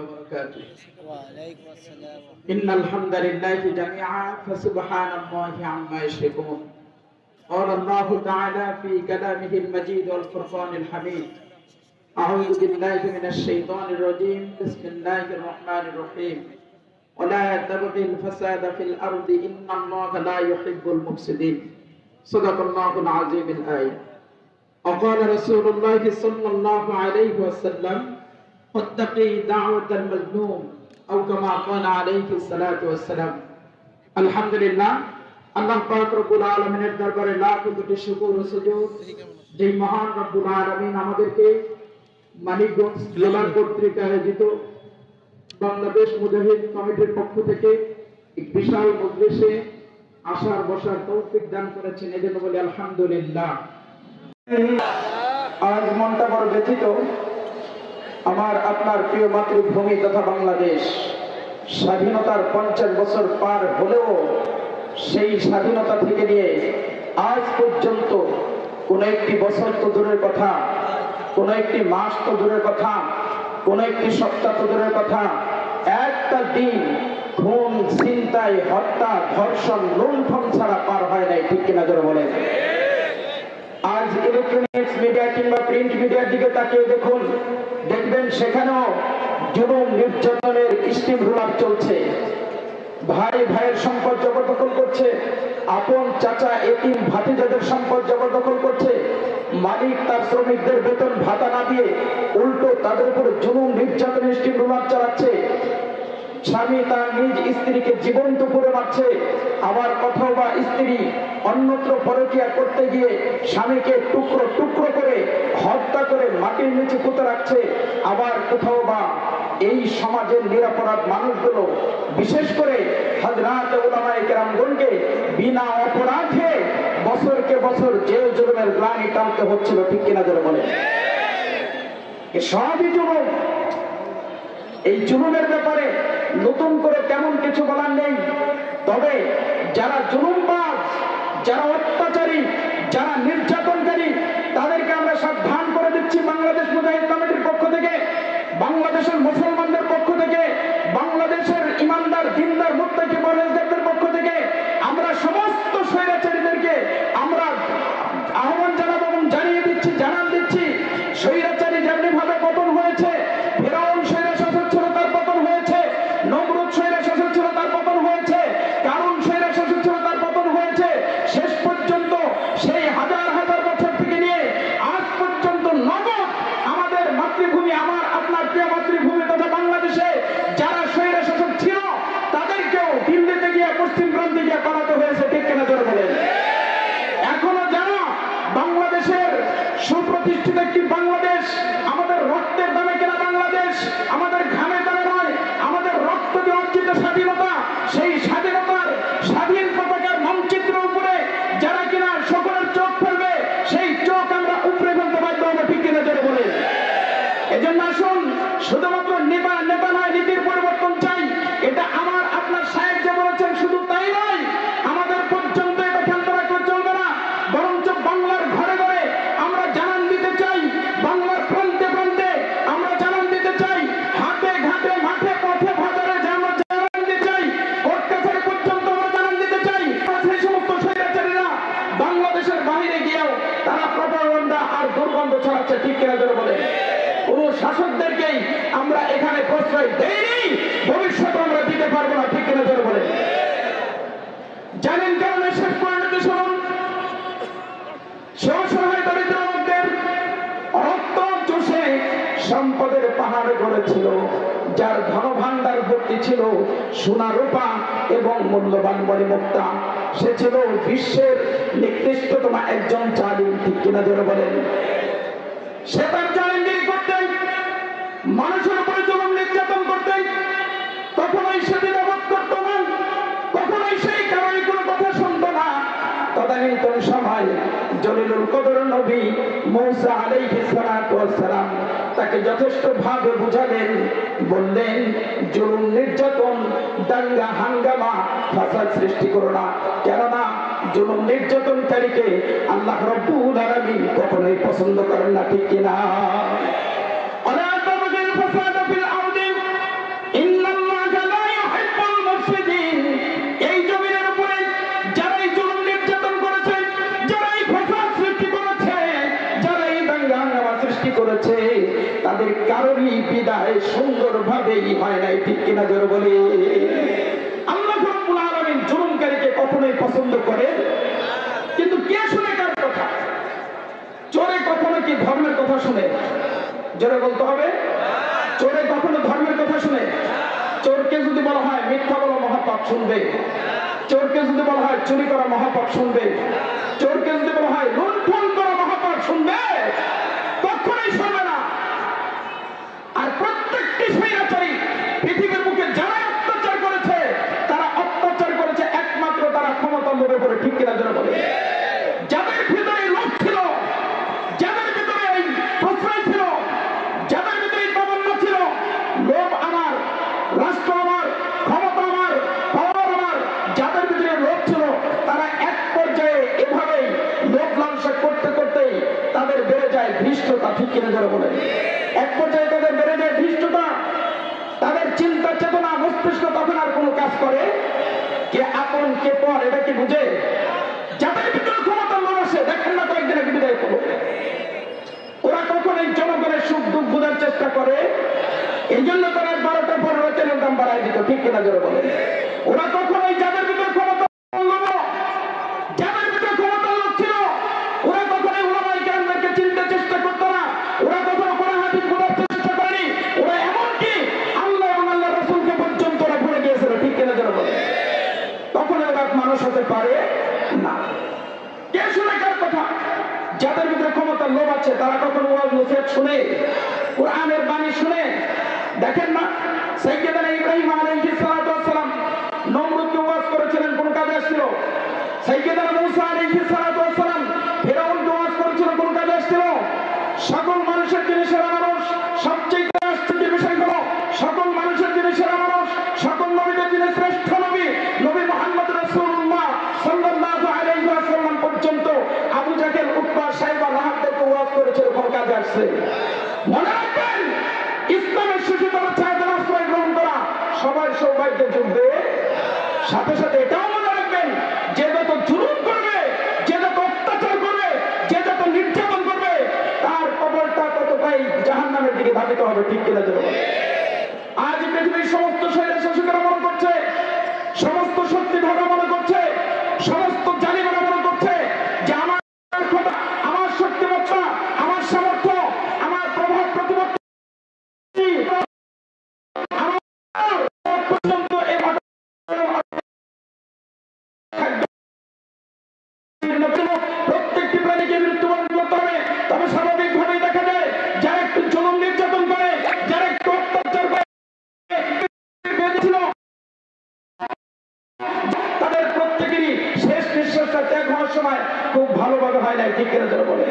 وبركاته وعليكم السلام إن الحمد لله جميعا فسبحان الله عما يشركون. قال الله تعالى في كلامه المجيد والفرقان الحميد أعوذ بالله من الشيطان الرجيم بسم الله الرحمن الرحيم ولا تبغي الفساد في الأرض إن الله لا يحب المفسدين. صدق الله العظيم الآية. وقال رسول الله صلى الله عليه وسلم واتقي دعوة المظلوم أو كما قال عليه الصلاة والسلام الحمد لله আল্লাহ পাক রব্বুল আলামিনের দরবারে লাখ কোটি শুকর ও সুজুদ যেই মহান রব্বুল আলামিন আমাদেরকে মানিকগঞ্জ জেলা কর্তৃক আয়োজিত বাংলাদেশ মুজাহিদ কমিটির পক্ষ থেকে এক বিশাল মজলিসে আসার বসার তৌফিক দান করেছেন এজন্য বলি আলহামদুলিল্লাহ আজ মনটা বড় ব্যথিত। আমার আপনার প্রিয় মাতৃভূমি তথা বাংলাদেশ, স্বাধীনতার পঞ্চাশ বছর পার হলেও সেই স্বাধীনতা থেকে নিয়ে আজ পর্যন্ত কোন একটি বছর তো দূরের কথা, কোন একটি মাস তো দূরের কথা, কোন একটি সপ্তাহ তো দূরের কথা, একটা দিন খুন চিন্তায় হত্যা, ধর্ষণ, লুণ্ঠন ছাড়া পার হয় নাই, ঠিক কিনা জোরে বলেন। আজ ইলেকট্রনিক্স মিডিয়া কিংবা প্রিন্ট মিডিয়ার দিকে তাকিয়ে দেখুন, দেখবেন সেখানেও জুলুম নির্যাতনের স্টিম রুলার চলছে। ভাই ভাইয়ের সম্পদ জবরদখল করছে, আপন চাচা এতিম ভাতিজাদের সম্পদ জবরদখল করছে। মালিক তার শ্রমিকদের বেতন ভাতা না দিয়ে উল্টো তাদের উপর জুলুম নির্যাতনের স্টিম রুলার চালাচ্ছে। স্বামী তার নিজ স্ত্রীকে জীবন্ত করে মারছে। আবার কোথাও বা স্ত্রী অন্যত্র পরকিয়া করতে গিয়ে স্বামীকে টুকরো টুকরো করে হত্যা করে মাটির নিচে পুঁতে রাখছে। আবার কোথাও বা এই সমাজের নিরাপরাধ মানুষগুলো, বিশেষ করে হাজরাত কেরামগণকে বিনা অপরাধে বছরকে বছর জেল জুলুমের গ্লানি টানতে হচ্ছিল, ঠিক কিনা ধরে বলে সবই জুলুম এই জুলুমের ব্যাপারে নতুন করে তেমন কিছু বলার নেই। তবে যারা জুলুমবাজ, যারা অত্যাচারী, যারা নির্যাতনকারী never, never. যার ধনভাণ্ডার ভর্তি ছিল সোনা রূপা এবং মূল্যবান মণিমুক্তা, সে ছিল বিশ্বের নিকৃষ্টতম একজন জালিম ঠিক কিনা ধরে বলেন? সে তার কদর নবী মৌসা আলাইহি সালাম তাকে যথেষ্ট ভাবে বুঝালেন, বললেন, জুলুম, নির্যাতন, দাঙ্গা, হাঙ্গামা, ফাসাদ সৃষ্টি করো না। কেননা জুলুম, নির্যাতনকারীকে আল্লাহ রব্বুল আলামিন কখনোই পছন্দ করেন না, ঠিক কিনা? কোনোভাবেই হয় নাই, ঠিক কিনা জোর বলি? আল্লাহ রাব্বুল আলামিন জুলুমকারীকে কখনোই পছন্দ করে কিন্তু কে শুনে কার কথা? চোরে কখনো কি ধর্মের কথা শুনে? জোরে বলতে হবে। চোরে কখনো ধর্মের কথা শুনে? চোরকে যদি বলা হয় মিথ্যা বলা, মহাপাপ শুনবে। চোরকে যদি বলা হয় চুরি করা, মহাপাপ শুনবে। চোরকে যদি বলা হয় লুণ্ঠন যায় ধৃষ্টতা ঠিক যারা বলে এক পর্যায়ে তাদের বেড়ে যায় ধৃষ্টতা। তাদের চিন্তা চেতনা, মস্তিষ্ক তখন আর কোনো কাজ করে কে আপন কে পর, এটা কি বুঝে? যাদের ভিতরে ক্ষমতা লোভ আসে দেখেন না কয়েকদিন আগে বিদায় ওরা কখন এই জনগণের সুখ দুঃখ বোঝার চেষ্টা করে? এই জন্য তারা বারোটা পনেরো তেলের দাম বাড়াই দিত, ঠিক কিনা জোরে বলে ওরা কখন আছে তারা কখন ওয়াজ নসিহত শুনে, কোরআনের বাণী শুনে। দেখেন না সাইয়েদানা ইব্রাহিম আলাইহিস সালাতু ওয়াস সালাম নমরুদকে ওয়াজ করেছিলেন, কোন কাজে আসছিল? সাইয়েদানা মূসা আলাইহিস সালাতু ওয়াস আসছে মনে রাখবেন, ইসলামের সুশীতল আশ্রয় গ্রহণ করা সবার সৌভাগ্য যুগবে সাথে সাথে এটাও মনে রাখবেন, যে যত জুলুম করবে, যে যত অত্যাচার করবে, যে যত নির্যাতন করবে, তার কবরটা ততটাই জাহান নামের দিকে ধাবিত হবে, ঠিক কিনা যেন। আজ পৃথিবীর সমস্ত সময় খুব ভালোভাবে হয় নাই ঠিক যেন বলে।